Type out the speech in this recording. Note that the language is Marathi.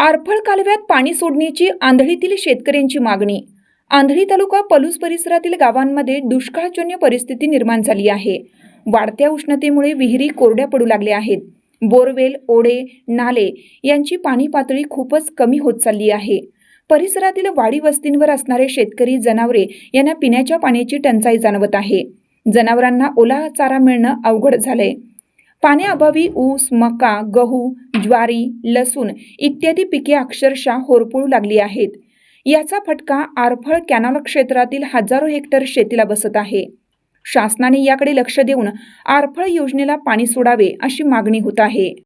आरफळ कालव्यात पाणी सोडण्याची आंधळीतील शेतकऱ्यांची मागणी. आंधळी तालुका पलूस परिसरातील गावांमध्ये दुष्काळजन्य परिस्थिती निर्माण झाली आहे. वाढत्या उष्णतेमुळे विहिरी कोरड्या पडू लागल्या आहेत. बोरवेल ओढे नाले यांची पाणी पातळी खूपच कमी होत चालली आहे. परिसरातील वाडी वस्तींवर असणारे शेतकरी जनावरे यांना पिण्याच्या पाण्याची टंचाई जाणवत आहे. जनावरांना ओला चारा मिळणं अवघड झालंय. पाण्याअभावी ऊस मका गहू ज्वारी लसूण इत्यादी पिके अक्षरशः होरपळू लागली आहेत. याचा फटका आरफळ कॅनॉल क्षेत्रातील हजारो हेक्टर शेतीला बसत आहे. शासनाने याकडे लक्ष देऊन आरफळ योजनेला पाणी सोडावे अशी मागणी होत आहे.